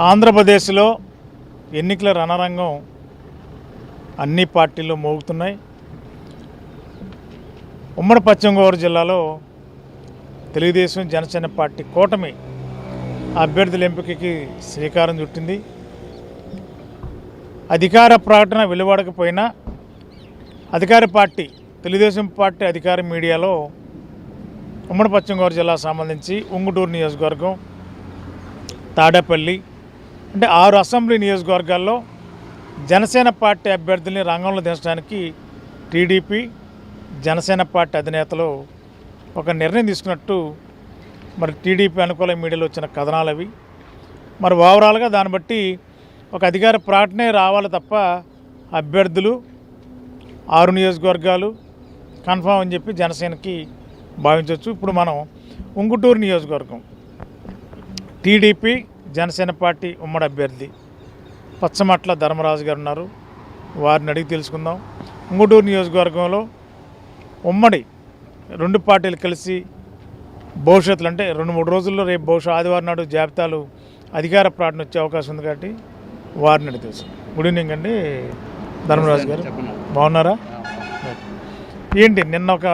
ఆంధ్రప్రదేశ్లో ఎన్నికల రణరంగం అన్ని పార్టీలు మోగుతున్నాయి. ఉమ్మడి పశ్చిమ గోదావరి జిల్లాలో తెలుగుదేశం జనసేన పార్టీ కూటమి అభ్యర్థుల ఎంపికకి శ్రీకారం చుట్టింది. అధికార ప్రకటన వెలువడకపోయినా అధికార పార్టీ తెలుగుదేశం పార్టీ అధికార మీడియాలో ఉమ్మడి పశ్చిమ గోదావరి జిల్లా సంబంధించి ఉంగుటూరు నియోజకవర్గం తాడేపల్లి అంటే ఆరు అసెంబ్లీ నియోజకవర్గాల్లో జనసేన పార్టీ అభ్యర్థుల్ని రంగంలో దించడానికి టీడీపీ జనసేన పార్టీ అధినేతలు ఒక నిర్ణయం తీసుకున్నట్టు మరి టీడీపీ అనుకూల మీడియాలో వచ్చిన కథనాలు అవి. మరి ఓవరాల్గా దాన్ని బట్టి ఒక అధికార ప్రకటనే రావాలి తప్ప అభ్యర్థులు ఆరు నియోజకవర్గాలు కన్ఫామ్ అని చెప్పి జనసేనకి భావించవచ్చు. ఇప్పుడు మనం ఉంగుటూరు నియోజకవర్గం. టీడీపీ జనసేన పార్టీ ఉమ్మడి అభ్యర్థి పచ్చమట్ల ధర్మరాజు గారు ఉన్నారు. వారిని అడిగి తెలుసుకుందాం. ఉంగుటూరు నియోజకవర్గంలో ఉమ్మడి రెండు పార్టీలు కలిసి భవిష్యత్తులో అంటే రెండు మూడు రోజుల్లో రేపు బహుశా ఆదివారం నాడు జాబితాలు అధికార ప్రకటన వచ్చే అవకాశం ఉంది కాబట్టి వారిని అడిగి తెలుసు. గుడ్ ఈవినింగ్ అండి ధర్మరాజు గారు. బాగున్నారా? ఏంటి నిన్న ఒక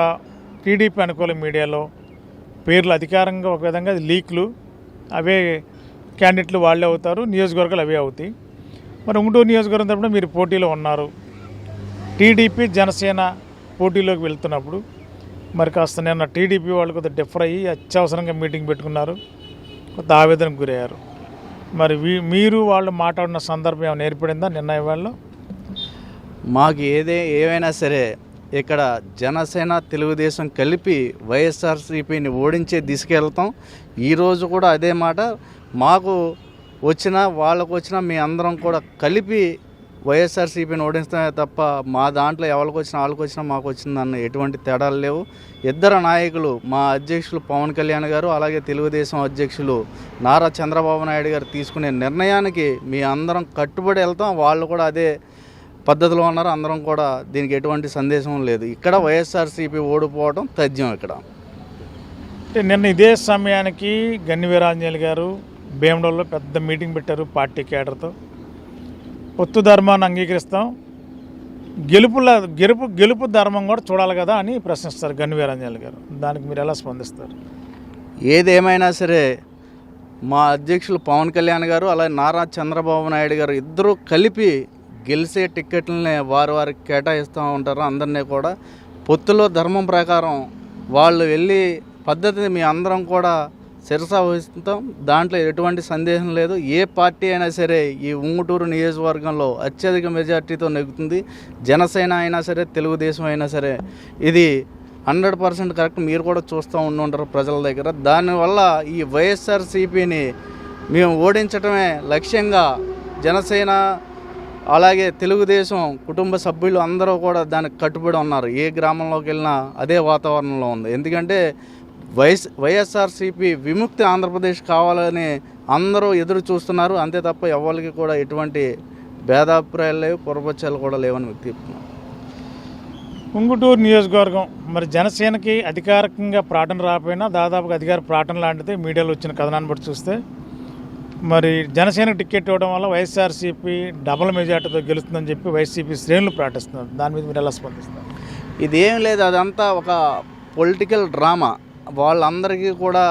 టీడీపీ అనుకూల మీడియాలో పేర్లు అధికారంగా ఒక విధంగా లీక్లు అవే క్యాండిడేట్లు వాళ్ళే అవుతారు నియోజకవర్గాలు అవే అవుతాయి. మరి ఉంగుటూరు నియోజకవర్గం తరపున మీరు పోటీలో ఉన్నారు. టీడీపీ జనసేన పోటీలోకి వెళ్తున్నప్పుడు మరి కాస్త నిన్న టీడీపీ వాళ్ళు కొద్దిగా డిఫర్ అయ్యి అత్యవసరంగా మీటింగ్ పెట్టుకున్నారు. కొంత ఆవేదనకు గురయ్యారు. మరి వీ- మీరు వాళ్ళు మాట్లాడిన సందర్భం ఏమైనా ఏర్పడిందా నిన్న వాళ్ళు మాకు ఏదే ఏవైనా సరే ఇక్కడ జనసేన తెలుగుదేశం కలిపి వైఎస్ఆర్సీపీని ఓడించే దిశకెళ్తాం. ఈరోజు కూడా అదే మాట. మాకు వచ్చిన వాళ్ళకు వచ్చిన మీ అందరం కూడా కలిపి వైఎస్ఆర్సీపీని ఓడిస్తామే తప్ప మా దాంట్లో ఎవరికి వచ్చినా వాళ్ళకి వచ్చినా మాకు వచ్చిందన్న ఎటువంటి తేడాలు లేవు. ఇద్దరు నాయకులు మా అధ్యక్షులు పవన్ కళ్యాణ్ గారు అలాగే తెలుగుదేశం అధ్యక్షులు నారా చంద్రబాబు నాయుడు గారు తీసుకునే నిర్ణయానికి మీ అందరం కట్టుబడి వెళ్తాం. వాళ్ళు కూడా అదే పద్ధతిలో ఉన్నారు. అందరం కూడా దీనికి ఎటువంటి సందేశం లేదు. ఇక్కడ వైఎస్ఆర్సీపీ ఓడిపోవడం తథ్యం ఇక్కడ. అంటే నిన్న ఇదే సమయానికి గన్ని వీరాంజలి గారు భీమడోల్లో పెద్ద మీటింగ్ పెట్టారు పార్టీ కేడర్తో పొత్తు ధర్మాన్ని అంగీకరిస్తాం. గెలుపుల గెలుపు గెలుపు ధర్మం కూడా చూడాలి కదా అని ప్రశ్నిస్తారు గన్ని గారు. దానికి మీరు ఎలా స్పందిస్తారు? ఏదేమైనా సరే మా అధ్యక్షులు పవన్ కళ్యాణ్ గారు అలాగే నారా చంద్రబాబు నాయుడు గారు ఇద్దరూ కలిపి గెలిచే టిక్కెట్లని వారు వారికి కేటాయిస్తూ ఉంటారు. అందరినీ కూడా పొత్తులో ధర్మం ప్రకారం వాళ్ళు వెళ్ళి పద్ధతిని మీ అందరం కూడా శిరస వహిస్తాం దాంట్లో ఎటువంటి సందేహం లేదు. ఏ పార్టీ అయినా సరే ఈ ఉంగుటూరు నియోజకవర్గంలో అత్యధిక మెజార్టీతో నెగ్గుతుంది. జనసేన అయినా సరే తెలుగుదేశం అయినా సరే ఇది హండ్రెడ్ పర్సెంట్ కరెక్ట్. మీరు కూడా చూస్తూ ఉండి ఉంటారు ప్రజల దగ్గర. దానివల్ల ఈ వైఎస్ఆర్సీపీని మేము ఓడించడమే లక్ష్యంగా జనసేన అలాగే తెలుగుదేశం కుటుంబ సభ్యులు అందరూ కూడా దానికి కట్టుబడి ఉన్నారు. ఏ గ్రామంలోకి వెళ్ళినా అదే వాతావరణంలో ఉంది. ఎందుకంటే వైఎస్ వైఎస్ఆర్సీపీ విముక్తి ఆంధ్రప్రదేశ్ కావాలని అందరూ ఎదురు చూస్తున్నారు. అంతే తప్ప ఎవరికి కూడా ఎటువంటి భేదాభిప్రాయాలు లేవు పొరపచ్చాలు కూడా లేవని చెప్తున్నాను ఉంగుటూరు నియోజకవర్గం మరి జనసేనకి అధికారికంగా ప్రకటన రాకపోయినా దాదాపుగా అధికార ప్రకటన లాంటిది మీడియాలో వచ్చిన కథనాన్ని బట్టి చూస్తే మరి జనసేనకు టికెట్ ఇవ్వడం వల్ల వైఎస్ఆర్సీపీ డబుల్ మెజార్టీతో గెలుస్తుందని చెప్పి వైసీపీ శ్రేణులు ప్రకటిస్తున్నారు దాని మీద మీరు ఎలా స్పందిస్తారు? ఇదేం లేదు అదంతా ఒక పొలిటికల్ డ్రామా. వాళ్ళందరికీ కూడా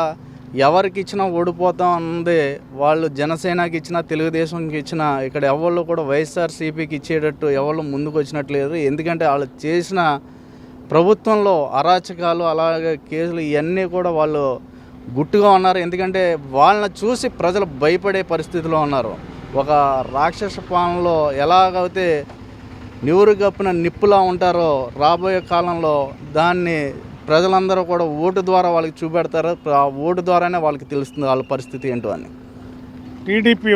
ఎవరికి ఇచ్చినా ఓడిపోతాం అన్నది వాళ్ళు జనసేనకి ఇచ్చినా తెలుగుదేశంకి ఇచ్చినా ఇక్కడ ఎవరు కూడా వైఎస్ఆర్సీపీకి ఇచ్చేటట్టు ఎవరు ముందుకు వచ్చినట్లేదు ఎందుకంటే వాళ్ళు చేసిన ప్రభుత్వంలో అరాచకాలు అలాగే కేసులు ఇవన్నీ కూడా వాళ్ళు గుట్టుగా ఉన్నారు. ఎందుకంటే వాళ్ళని చూసి ప్రజలు భయపడే పరిస్థితిలో ఉన్నారు. ఒక రాక్షస పాలనలో ఎలాగైతే నివురు గప్పిన నిప్పులా ఉంటారో రాబోయే కాలంలో దాన్ని ప్రజలందరూ కూడా ఓటు ద్వారా వాళ్ళకి చూపెడతారు? ఆ ఓటు ద్వారానే వాళ్ళకి తెలుస్తుంది వాళ్ళ పరిస్థితి ఏంటో అని. టీడీపీ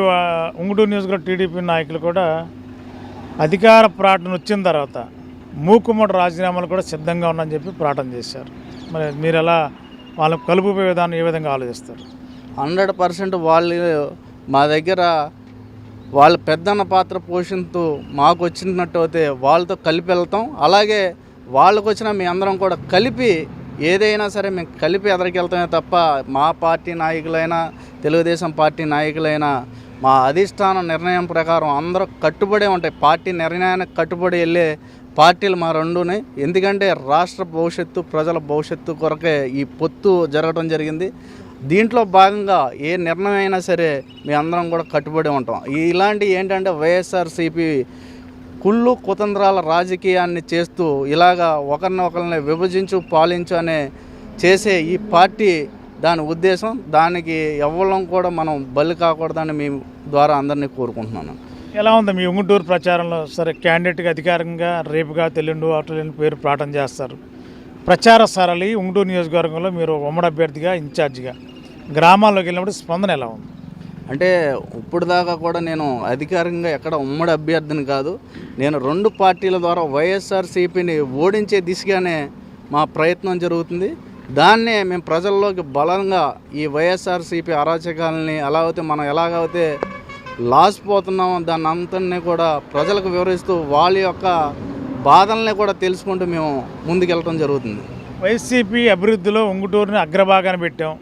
ఉంగుటూరు నియోజకవర్గ టీడీపీ నాయకులు కూడా అధికార ప్రకటన వచ్చిన తర్వాత మూకుమ్మడి రాజీనామాలు కూడా సిద్ధంగా ఉన్నాయని చెప్పి ప్రకటన చేశారు. మరి మీరు ఎలా వాళ్ళకు కలుపుపోయే విధానం ఏ విధంగా ఆలోచిస్తారు? హండ్రెడ్ పర్సెంట్ వాళ్ళు మా దగ్గర వాళ్ళ పెద్దన్న పాత్ర పోషిస్తూ మాకు వచ్చినట్టు అయితే వాళ్ళతో కలిపి వెళ్తాం. అలాగే వాళ్ళకు వచ్చిన మీ అందరం కూడా కలిపి ఏదైనా సరే మేము కలిపి ఎదరికెళ్తామే తప్ప మా పార్టీ నాయకులైనా తెలుగుదేశం పార్టీ నాయకులైనా మా అధిష్టాన నిర్ణయం ప్రకారం అందరూ కట్టుబడి ఉంటాయి. పార్టీ నిర్ణయానికి కట్టుబడి వెళ్ళే పార్టీలు మా రెండునే ఎందుకంటే రాష్ట్ర భవిష్యత్తు ప్రజల భవిష్యత్తు కొరకే ఈ పొత్తు జరగడం జరిగింది. దీంట్లో భాగంగా ఏ నిర్ణయం అయినా సరే మీ అందరం కూడా కట్టుబడి ఉంటాం. ఇలాంటి ఏంటంటే వైఎస్ఆర్సీపీ కుళ్ళు కుతంత్రాల రాజకీయాన్ని చేస్తూ ఇలాగా ఒకరిని ఒకరిని విభజించు పాలించు అనే చేసే ఈ పార్టీ దాని ఉద్దేశం దానికి ఎవ్వరం కూడా మనం బలి కాకూడదని మీ ద్వారా అందరినీ కోరుకుంటున్నాను. ఎలా ఉంది? మీ ఉంగుటూరు ప్రచారంలో సరే క్యాండిడేట్గా అధికారికంగా రేపుగా తెల్లుండు అవతలని పేరు ప్రాటం చేస్తారు. ప్రచార సరళి ఉంగుటూరు నియోజకవర్గంలో మీరు ఉమ్మడి అభ్యర్థిగా ఇన్ఛార్జిగా. గ్రామాల్లోకి వెళ్ళినప్పుడు స్పందన ఎలా ఉంది? అంటే ఇప్పుడు దాకా కూడా నేను అధికారికంగా ఎక్కడ ఉమ్మడి అభ్యర్థిని కాదు నేను రెండు పార్టీల ద్వారా వైఎస్ఆర్సీపీని ఓడించే దిశగానే మా ప్రయత్నం జరుగుతుంది. దాన్నే మేము ప్రజల్లోకి బలంగా ఈ వైఎస్ఆర్సీపీ అరాచకాలని ఎలా అయితే మనం ఎలాగైతే లాస్ పోతున్నామో దాన్ని అంతని కూడా ప్రజలకు వివరిస్తూ వాళ్ళ యొక్క బాధల్ని కూడా తెలుసుకుంటూ మేము ముందుకెళ్ళటం జరుగుతుంది. వైసీపీ అభివృద్ధిలో ఉంగుటూరుని అగ్రభాగాన్ని పెట్టాం.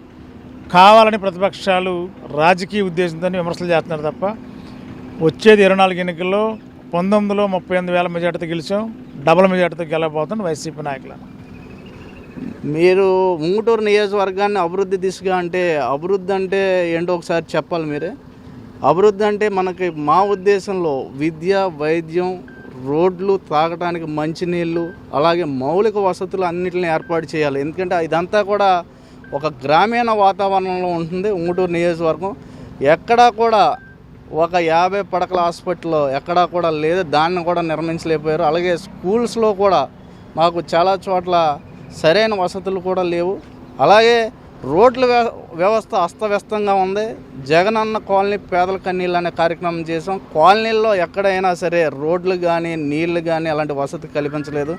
కావాలని ప్రతిపక్షాలు రాజకీయ ఉద్దేశంతో విమర్శలు చేస్తున్నారు తప్ప వచ్చేది ఇరవై నాలుగు ఎన్నికల్లో పంతొమ్మిదిలో ముప్పై ఎనిమిది వేల మెజార్టీతో గెలిచాం డబుల్ మెజార్టీతో గెలవబోతుంది వైసీపీ నాయకులను మీరు ముంగుటూరు నియోజకవర్గాన్ని అభివృద్ధి దిశగా అంటే అభివృద్ధి అంటే ఏంటో ఒకసారి చెప్పాలి మీరే. అభివృద్ధి అంటే మనకి మా ఉద్దేశంలో విద్య వైద్యం రోడ్లు తాగడానికి మంచినీళ్ళు అలాగే మౌలిక వసతులు అన్నింటిని ఏర్పాటు చేయాలి. ఎందుకంటే ఇదంతా కూడా ఒక గ్రామీణ వాతావరణంలో ఉంటుంది ఉంగుటూరు నియోజకవర్గం. ఎక్కడా కూడా ఒక యాభై పడకల హాస్పిటల్లో ఎక్కడా కూడా లేదు దాన్ని కూడా నిర్మించలేకపోయారు. అలాగే స్కూల్స్లో కూడా మాకు చాలా చోట్ల సరైన వసతులు కూడా లేవు. అలాగే రోడ్ల వ్యవస్థ అస్తవ్యస్తంగా ఉంది. జగనన్న కాలనీ పేదల కన్నీళ్ళు అనే కార్యక్రమం చేసాం కాలనీల్లో ఎక్కడైనా సరే రోడ్లు కానీ నీళ్ళు కానీ అలాంటి వసతి కల్పించలేదు.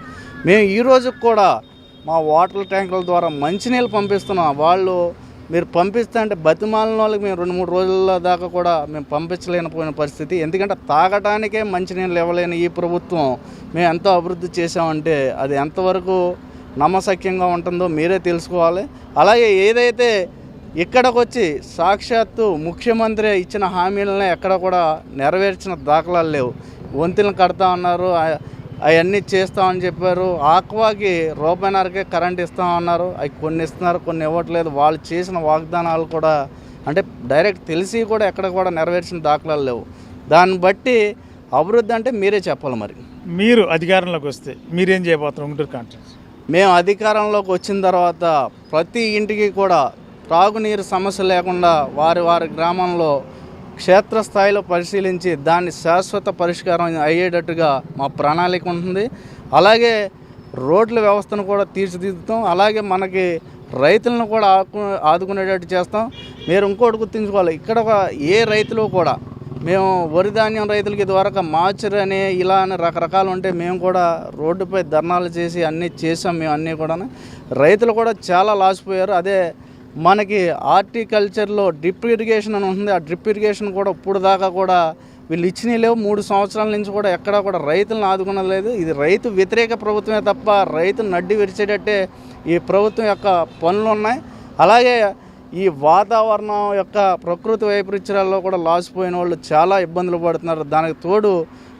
మేము ఈ రోజు కూడా మా వాటర్ ట్యాంకుల ద్వారా మంచినీళ్ళు పంపిస్తున్నాం. వాళ్ళు మీరు పంపిస్తే అంటే బతిమాలిన వాళ్ళకి మేము రెండు మూడు రోజుల దాకా కూడా మేము పంపించలేకపోయిన పరిస్థితి. ఎందుకంటే తాగటానికే మంచినీళ్ళు ఇవ్వలేని ఈ ప్రభుత్వం మేము ఎంతో అభివృద్ధి చేసామంటే అది ఎంతవరకు నమ్మశక్యంగా ఉంటుందో మీరే తెలుసుకోవాలి. అలాగే ఏదైతే ఇక్కడికి వచ్చి సాక్షాత్తు ముఖ్యమంత్రి ఇచ్చిన హామీలనే ఎక్కడ కూడా నెరవేర్చిన దాఖలాలు లేవు. వంతెనలు కడతా ఉన్నారు. అవన్నీ చేస్తామని చెప్పారు. ఆక్వాకి రూపాయిన్నరకే కరెంట్ ఇస్తామన్నారు అవి కొన్ని ఇస్తున్నారు కొన్ని ఇవ్వట్లేదు. వాళ్ళు చేసిన వాగ్దానాలు కూడా అంటే డైరెక్ట్ తెలిసి కూడా ఎక్కడ కూడా నెరవేర్చిన దాఖలాలు లేవు. దాన్ని బట్టి అభివృద్ధి అంటే మీరే చెప్పాలి మరి. మీరు అధికారంలోకి వస్తే మీరేం చేయబోతున్నారు? ఉంగుటూరు కాన్ఫరెన్స్ మేము అధికారంలోకి వచ్చిన తర్వాత ప్రతి ఇంటికి కూడా త్రాగునీరు సమస్య లేకుండా వారి వారి గ్రామంలో క్షేత్రస్థాయిలో పరిశీలించి దాన్ని శాశ్వత పరిష్కారం అయ్యేటట్టుగా మా ప్రణాళిక ఉంటుంది. అలాగే రోడ్ల వ్యవస్థను కూడా తీర్చిదిద్దుతాం. అలాగే మనకి రైతులను కూడా ఆకు ఆదుకునేటట్టు చేస్తాం. మీరు ఇంకోటి గుర్తుంచుకోవాలి. ఇక్కడ ఒక ఏ రైతులు కూడా మేము వరి ధాన్యం రైతులకి ఇదివరకు మార్చర్ అని ఇలా అని రకరకాలు ఉంటే మేము కూడా రోడ్డుపై ధర్నాలు చేసి అన్నీ చేసాం మేము అన్నీ కూడా రైతులు కూడా చాలా లాసిపోయారు. అదే మనకి హార్టికల్చర్లో డ్రిప్ ఇరిగేషన్ అని ఉంటుంది. ఆ డ్రిప్ ఇరిగేషన్ కూడా ఇప్పుడు దాకా కూడా వీళ్ళు ఇచ్చినవి లేవు. మూడు సంవత్సరాల నుంచి కూడా ఎక్కడా కూడా రైతులను ఆదుకున్నది లేదు. ఇది రైతు వ్యతిరేక ప్రభుత్వమే తప్ప రైతు నడ్డి విరిచేటట్టే ఈ ప్రభుత్వం యొక్క పనులు ఉన్నాయి. అలాగే ఈ వాతావరణం యొక్క ప్రకృతి వైపరీత్యాల్లో కూడా లాసిపోయిన వాళ్ళు చాలా ఇబ్బందులు పడుతున్నారు. దానికి తోడు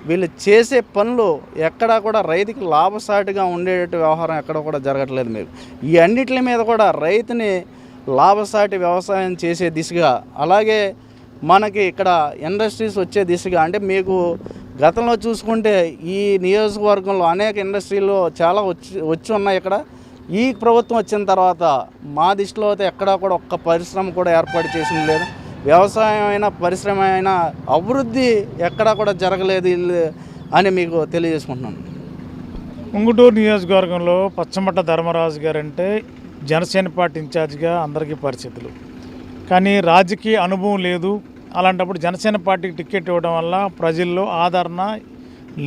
వీళ్ళు చేసే పనులు ఎక్కడా కూడా రైతుకి లాభసాటిగా ఉండేటట్టు వ్యవహారం ఎక్కడ కూడా జరగట్లేదు. మీరు ఈ అన్నిటి మీద కూడా రైతుని లాభసాటి వ్యవసాయం చేసే దిశగా అలాగే మనకి ఇక్కడ ఇండస్ట్రీస్ వచ్చే దిశగా అంటే మీకు గతంలో చూసుకుంటే ఈ నియోజకవర్గంలో అనేక ఇండస్ట్రీలు చాలా వచ్చి వచ్చి ఉన్నాయి ఇక్కడ. ఈ ప్రభుత్వం వచ్చిన తర్వాత మా దృష్టిలో అయితే ఎక్కడా కూడా ఒక్క పరిశ్రమ కూడా ఏర్పాటు చేసింది లేదు. వ్యవసాయం అయినా పరిశ్రమ అయినా అభివృద్ధి ఎక్కడా కూడా జరగలేదు అని మీకు తెలియజేసుకుంటున్నాను. ఉంగుటూరు నియోజకవర్గంలో పచ్చమట్ట ధర్మరాజు గారు అంటే జనసేన పార్టీ ఇన్ఛార్జిగా అందరికీ పరిస్థితులు. కానీ రాజకీయ అనుభవం లేదు. అలాంటప్పుడు జనసేన పార్టీకి టికెట్ ఇవ్వడం వల్ల ప్రజల్లో ఆదరణ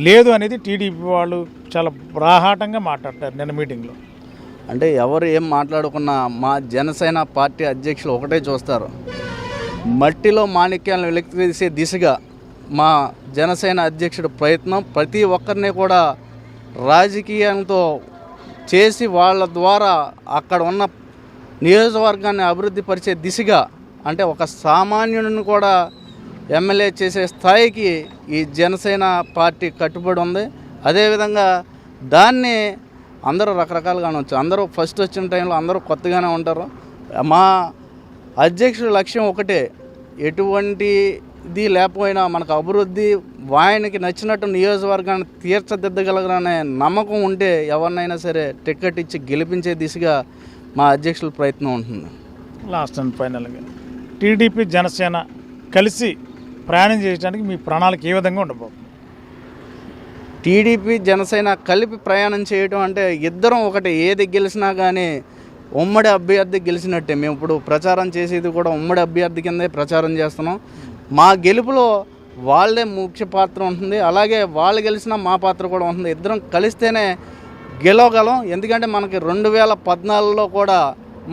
లేదు అనేది టీడీపీ వాళ్ళు చాలా బ్రాహాటంగా మాట్లాడతారు నిన్న మీటింగ్లో. అంటే ఎవరు ఏం మాట్లాడుకున్నా మా జనసేన పార్టీ అధ్యక్షులు ఒకటే చూస్తారు. మట్టిలో మాణిక్యాలను వెలికితీసే దిశగా మా జనసేన అధ్యక్షుడు ప్రయత్నం ప్రతి ఒక్కరిని కూడా రాజకీయంతో చేసి వాళ్ళ ద్వారా అక్కడ ఉన్న నియోజకవర్గాన్ని అభివృద్ధి పరిచే దిశగా అంటే ఒక సామాన్యుడిని కూడా ఎమ్మెల్యే చేసే స్థాయికి ఈ జనసేన పార్టీ కట్టుబడి ఉంది. అదేవిధంగా దాన్ని అందరూ రకరకాలుగా అనవచ్చు అందరూ ఫస్ట్ వచ్చిన టైంలో అందరూ కొత్తగానే ఉంటారు. మా అధ్యక్షుడి లక్ష్యం ఒకటే ఎటువంటి ఇది లేకపోయినా మనకు అభివృద్ధి ఆయనకి నచ్చినట్టు నియోజకవర్గాన్ని తీర్చదిద్దగలగనే నమ్మకం ఉంటే ఎవరినైనా సరే టికెట్ ఇచ్చి గెలిపించే దిశగా మా అధ్యక్షుల ప్రయత్నం ఉంటుంది. లాస్ట్ అండ్ ఫైనల్గా టీడీపీ జనసేన కలిసి ప్రయాణం చేయడానికి మీ ప్రణాళిక ఏ విధంగా ఉండబోతుంది? టీడీపీ జనసేన కలిపి ప్రయాణం చేయడం అంటే ఇద్దరం ఒకటి ఏది గెలిచినా కానీ ఉమ్మడి అభ్యర్థి గెలిచినట్టే. మేము ఇప్పుడు ప్రచారం చేసేది కూడా ఉమ్మడి అభ్యర్థి కిందే ప్రచారం చేస్తున్నాం. మా గెలుపులో వాళ్ళే ముఖ్య పాత్ర ఉంటుంది. అలాగే వాళ్ళు గెలిచినా మా పాత్ర కూడా ఉంటుంది. ఇద్దరం కలిస్తేనే గెలవగలం. ఎందుకంటే మనకి రెండు వేల పద్నాలుగులో కూడా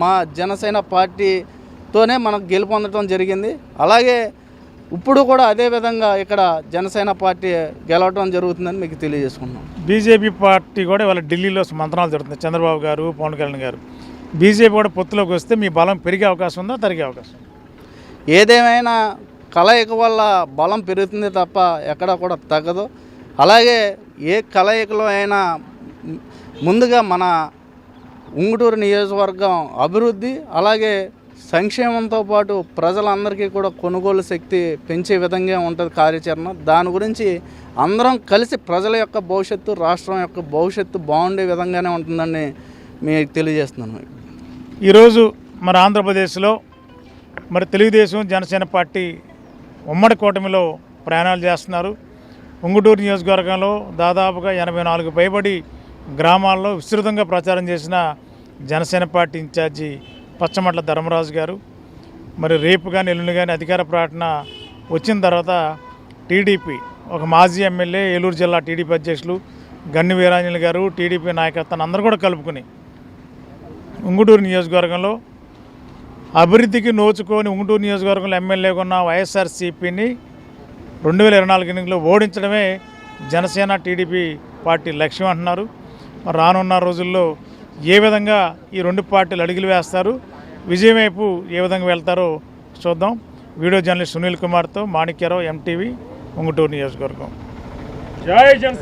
మా జనసేన పార్టీతోనే మనకు గెలుపొందడం జరిగింది. అలాగే ఇప్పుడు కూడా అదే విధంగా ఇక్కడ జనసేన పార్టీ గెలవడం జరుగుతుందని మీకు తెలియజేసుకుంటున్నాం. బీజేపీ పార్టీ కూడా ఇవాళ ఢిల్లీలో మంత్రాలు జరుగుతుంది చంద్రబాబు గారు పవన్ కళ్యాణ్ గారు. బీజేపీ కూడా పొత్తులోకి వస్తే మీ బలం పెరిగే అవకాశం ఉందా? తరిగే అవకాశం? ఏదేమైనా కలయిక వల్ల బలం పెరుగుతుంది తప్ప ఎక్కడ కూడా తగ్గదు. అలాగే ఏ కలయికలో అయినా ముందుగా మన ఉంగుటూరు నియోజకవర్గం అభివృద్ధి అలాగే సంక్షేమంతో పాటు ప్రజలందరికీ కూడా కొనుగోలు శక్తి పెంచే విధంగా ఉంటుంది కార్యాచరణ. దాని గురించి అందరం కలిసి ప్రజల యొక్క భవిష్యత్తు రాష్ట్రం యొక్క భవిష్యత్తు బాగుండే విధంగానే ఉంటుందని మీకు తెలియజేస్తున్నాను. ఈరోజు మరి ఆంధ్రప్రదేశ్లో మరి తెలుగుదేశం జనసేన పార్టీ ఉమ్మడి కూటమిలో ప్రయాణాలు చేస్తున్నారు. ఉంగుటూరు నియోజకవర్గంలో దాదాపుగా ఎనభై నాలుగు పైబడి గ్రామాల్లో విస్తృతంగా ప్రచారం చేసిన జనసేన పార్టీ ఇన్ఛార్జి పచ్చమట్ల ధర్మరాజు గారు. మరి రేపు కానీ ఎల్లుండి కానీ అధికార ప్రకటన వచ్చిన తర్వాత టీడీపీ ఒక మాజీ ఎమ్మెల్యే ఏలూరు జిల్లా టీడీపీ అధ్యక్షులు గన్ని వీరాంజలి గారు టీడీపీ నాయకత్వాన్ని అందరూ కూడా కలుపుకుని ఉంగుటూరు నియోజకవర్గంలో అభివృద్ధికి నోచుకొని ఉంగుటూరు నియోజకవర్గంలో ఎమ్మెల్యేగా ఉన్న వైఎస్ఆర్సీపీని రెండు వేల ఇరవై నాలుగు ఎన్నికల్లో ఓడించడమే జనసేన టీడీపీ పార్టీ లక్ష్యం అంటున్నారు. మరి రానున్న రోజుల్లో ఏ విధంగా ఈ రెండు పార్టీలు అడుగులు వేస్తారు విజయం వైపు ఏ విధంగా వెళ్తారో చూద్దాం. వీడియో జర్నలిస్ట్ సునీల్ కుమార్తో మాణిక్యరావు ఎంటీవీ ఉంగుటూరు నియోజకవర్గం. జై జన